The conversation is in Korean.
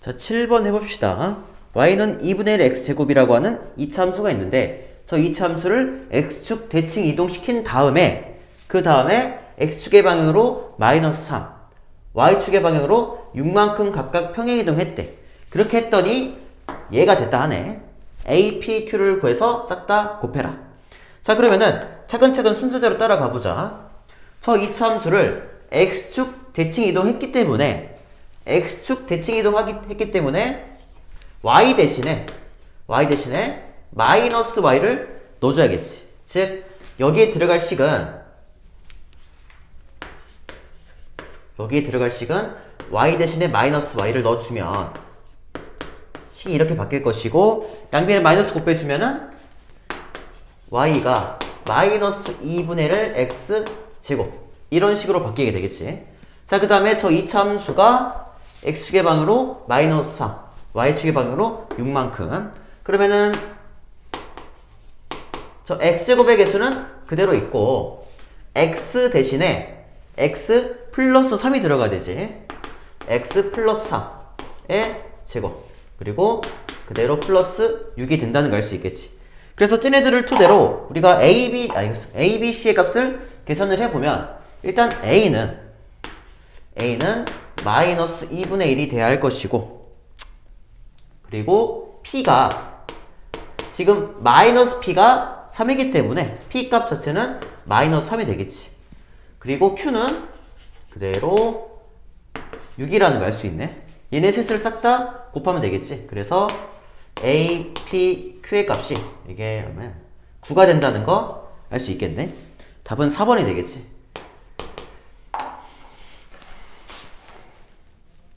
자, 7번 해봅시다. y는 2분의 1 x제곱이라고 하는 이차함수가 있는데 저 이차함수를 x축 대칭 이동시킨 다음에 그 다음에 x축의 방향으로 마이너스 3 y축의 방향으로 6만큼 각각 평행 이동했대. 그렇게 했더니 얘가 됐다 하네. a, p, q를 구해서 싹 다 곱해라. 자 그러면은 차근차근 순서대로 따라가 보자. 저 이차함수를 x축 대칭 이동했기 때문에 x축 대칭 이동하기 했기 때문에 y 대신에 y 대신에 마이너스 y를 넣어줘야겠지. 즉 여기에 들어갈 식은 여기에 들어갈 식은 y 대신에 마이너스 y를 넣어주면 식이 이렇게 바뀔 것이고 양변에 마이너스 곱해주면은 y가 마이너스 2분의 1 x 제곱 이런 식으로 바뀌게 되겠지. 자, 그 다음에 저 이차함수가 x축의 방으로 마이너스 3, y축의 방으로 6만큼. 그러면은 저 x제곱의 개수는 그대로 있고 x 대신에 x 플러스 3이 들어가야 되지. x 플러스 3의 제곱 그리고 그대로 플러스 6이 된다는 걸 알 수 있겠지. 그래서 쟤네들을 토대로 우리가 a, b, 아, a, b, c의 값을 계산을 해보면 일단 a는 a는 마이너스 2분의 1이 돼야 할 것이고 그리고 p가 지금 마이너스 p가 3이기 때문에 p 값 자체는 마이너스 3이 되겠지. 그리고 q는 그대로 6이라는 걸 알 수 있네. 얘네 셋을 싹 다 곱하면 되겠지. 그래서 a, p, q의 값이 이게 하면 9가 된다는 거 알 수 있겠네. 답은 4번이 되겠지.